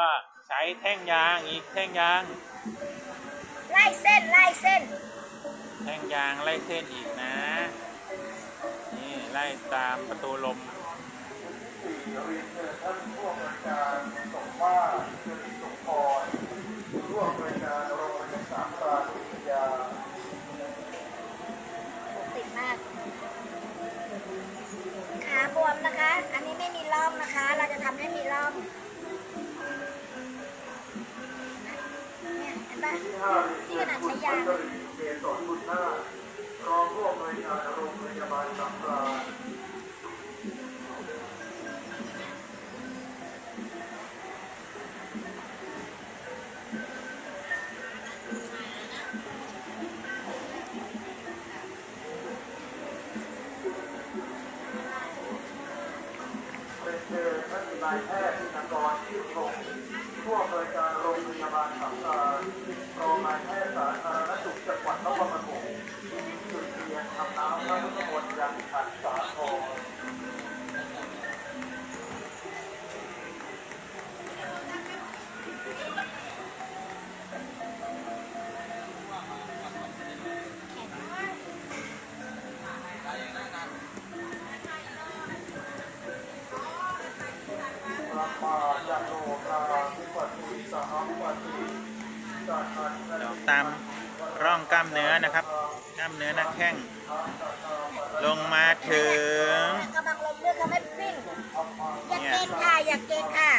ก็ใช้แท่งยางอีกแท่งยาง ไล่เส้นไล่เส้น แท่งยางไล่เส้นอีกนะ นี่ไล่ตามประตูลมติดมาก ขาบวมนะคะ อันนี้ไม่มีร่องนะคะ เราจะทำให้มี นี่ยเห็นปะนี่ขนาดใช้ยาง นายแพทย์ธนกรชื่นชมผู้อำนวยการโรงพยาบาลสังขารรองนายแพทย์สาธารณสุขจังหวัดนครปฐมจุดเรียนทำน้ำพระพุทธมนต์ยังขันสาทองพร มาญาโลกาภิปัสสิสหัมปติสัทธันเดี๋ยวตามร่องกล้ามเนื้อนะครับ กล้ามเนื้อหน้าแข้ง ลงมาถึงกำลังลมเลือดเขาไม่วิ่งอย่าเก่งค่ะอย่าเก่งค่ะ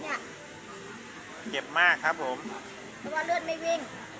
เนี่ยเจ็บมากครับผมเพราะว่าเลือดไม่วิ่งอ